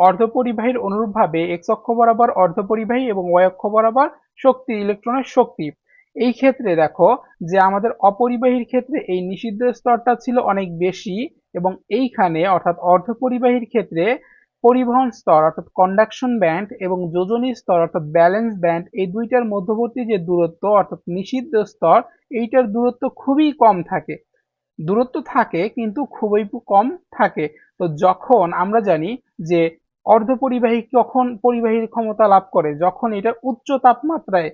অর্ধপরিবাহীর অনুরূপভাবে এক্স অক্ষ বরাবর অর্ধপরিবাহী এবং ওয়াই অক্ষ বরাবর শক্তি, ইলেকট্রনের শক্তি। এই ক্ষেত্রে দেখো যে আমাদের অপরিবাহীর ক্ষেত্রে এই নিষিদ্ধ স্তরটা ছিল অনেক বেশি এবং এইখানে অর্থাৎ অর্ধপরিবাহীর ক্ষেত্রে পরিবহন স্তর অর্থাৎ কন্ডাকশন ব্যান্ড এবং যোজনী স্তর অর্থাৎ ব্যালেন্স ব্যান্ড এই দুইটার মধ্যবর্তী যে দূরত্ব অর্থাৎ নিষিদ্ধ স্তর, এইটার দূরত্ব খুবই কম থাকে। দূরত্ব থাকে কিন্তু খুবই কম থাকে। তো যখন আমরা জানি যে অর্ধপরিবাহী কখন পরিবাহীর ক্ষমতা লাভ করে? যখন এটা উচ্চ তাপমাত্রায়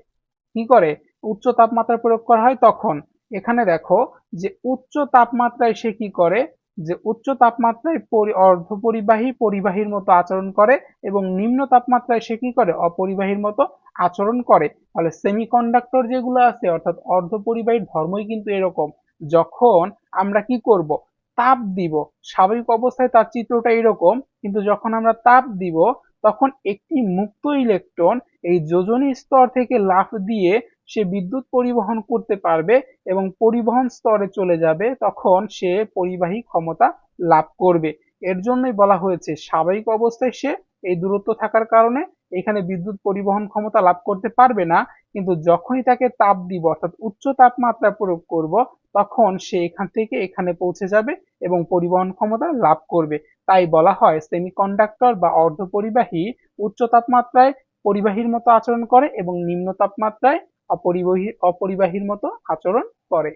কি করে? উচ্চ তাপমাত্রা প্রয়োগ করা হয় তখন। এখানে দেখো যে উচ্চ তাপমাত্রায় সে কি করে? যে উচ্চ তাপমাত্রায় অর্ধপরিবাহী পরিবাহীর মতো আচরণ করে এবং নিম্ন তাপমাত্রায় সে কি করে? অপরিবাহীর মতো আচরণ করে। ফলে সেমিকন্ডাক্টর যেগুলো আছে, অর্থাৎ অর্ধপরিবাহীর ধর্মই কিন্তু এরকম। যখন আমরা কি করব? তাপ দিব। স্বাভাবিক অবস্থায় তার চিত্রটা এরকম, কিন্তু যখন আমরা তাপ দিব, তখন একটি মুক্ত ইলেকট্রন এই যোজনী স্তর থেকে লাফ দিয়ে সে বিদ্যুৎ পরিবহন করতে পারবে এবং পরিবহন স্তরে চলে যাবে, তখন সে পরিবাহী ক্ষমতা লাভ করবে। এর জন্যই বলা হয়েছে, স্বাভাবিক অবস্থায় সে এই দূরত্ব থাকার কারণে এখানে বিদ্যুৎ পরিবহন ক্ষমতা লাভ করতে পারবে না কিন্তু যখনই তাকে তাপ দিব, অর্থাৎ উচ্চ তাপমাত্রা প্রয়োগ করব, তখন সে এখান থেকে এখানে পৌঁছে যাবে এবং পরিবহন ক্ষমতা লাভ করবে। তাই বলা হয় সেমিকন্ডাক্টর বা অর্ধপরিবাহী উচ্চ তাপমাত্রায় পরিবাহীর মতো আচরণ করে এবং নিম্ন তাপমাত্রায় অপরিবাহী, অপরিবাহীর মতো আচরণ করে।